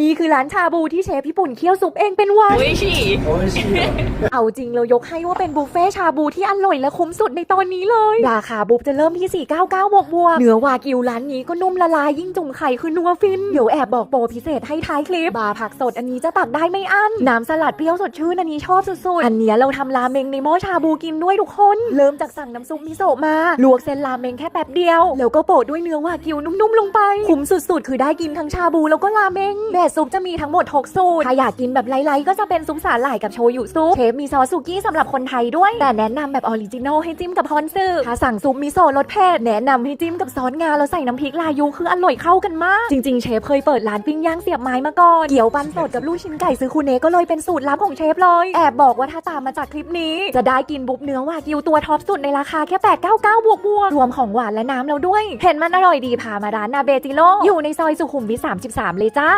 นี่คือร้านชาบูที่เชฟญี่ปุ่นเคี่ยวซุปเองเป็นวัน โอ้ยฉี่เอาจริงเรายกให้ว่าเป็นบุฟเฟ่ชาบูที่อร่อยและคุ้มสุดในตอนนี้เลย ราคาบุฟจะเริ่มที่ 499 บวกบวกเนื้อวากิวร้านนี้ก็นุ่มละลายยิ่งจุ่มไข่คือนัวฟิน เดี๋ยวแอบบอกโปรพิเศษให้ท้ายคลิป บาผักสดอันนี้จะตักได้ไม่อั้น น้ำสลัดเปรี้ยวสดชื่นอันนี้ชอบสุดๆ อันนี้เราทำราเมงในหม้อชาบูกินด้วยทุกคน เริ่มจากสั่งน้ำซุปมิโซะมา ลวกเส้นราเมงแค่แป๊บเดียว แล้วก็โปะด้วยเนื้อวากิวนุ่มๆลงไป คุ้มสุดๆ คือได้กินทั้งชาบูแล้วก็ราเมงแบบซุปจะมีทั้งหมด 6 สูตร ถ้าอยากกินแบบไลท์ๆก็จะเป็นซุปสาหร่ายกับโชยุซุป เชฟมีซอสสุกี้สำหรับคนไทยด้วย แต่แนะนำแบบออริจินอลให้จิ้มกับฮอนซึถ้าสั่งซุปมิโซะรสเผ็ดแนะนำให้จิ้มกับซอสงาแล้วใส่น้ำพริกลายูคืออร่อยเข้ากันมาก จริงๆ เชฟเคยเปิดร้านปิ้งย่างเสียบไม้มาก่อน เกี๊ยวปันสดกับลูกชิ้นไก่ซื้อคูเนก็เลยเป็นสูตรลับของเชฟเลย แอบบอกว่าถ้าตามมาจากคลิปนี้ จะได้กินบุบเนื้อวากิวตัวท็อปสุดในราคาแค่899บวกบวกรวมของหวานและน้ำแล้วด้วย เห็นมันอร่อยดีพามาร้านนาเบจิโร่อยู่ในซอยสุขุมวิท33 เลยจ้า